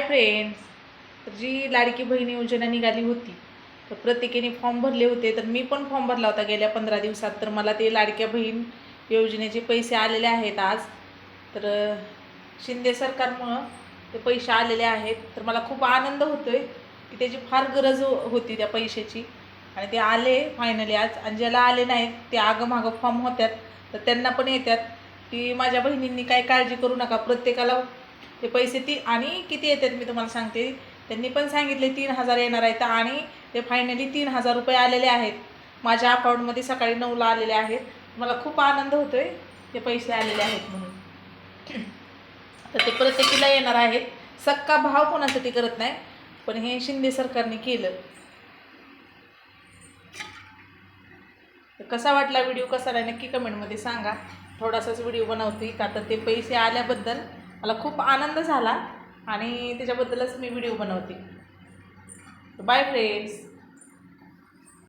Bye friends तर जी लाडकी बहीण योजना निघाली होती तर प्रत्येकीने फॉर्म भरले होते तर मी पण फॉर्म भरला होता गेल्या पंधरा दिवसात. तर मला ते लाडक्या बहीण योजनेचे पैसे आलेले आहेत आज. तर शिंदे सरकारमुळं ते पैसे आलेले आहेत. तर मला खूप आनंद होतो आहे की त्याची फार गरज होती त्या पैशाची. आणि ते आले फायनली आज. आणि ज्याला आले नाहीत ते आगमागं फॉर्म होत्यात. तर त्यांना पण येतात की माझ्या बहिणींनी काय काळजी करू नका. प्रत्येकाला ते पैसे ती आणि किती येतात मी तुम्हाला सांगते. त्यांनी पण सांगितले तीन हजार येणार आहेत आणि ते फायनली तीन हजार रुपये आलेले आहेत. माझ्या अकाउंटमध्ये सकाळी नऊला आलेले आहेत. मला खूप आनंद होतो आहे ते पैसे आलेले आहेत म्हणून. तर ते प्रत्येकीला येणार आहेत. सक्का भाव कोणासाठी करत नाही पण हे शिंदे सरकारने केलं. तर कसा वाटला व्हिडिओ कसा नाही नक्की कमेंटमध्ये सांगा. थोडासाच व्हिडिओ बनवते का तर ते पैसे आल्याबद्दल मला खूप आनंद झाला आणि त्याच्याबद्दलच मी व्हिडिओ बनवते. Bye friends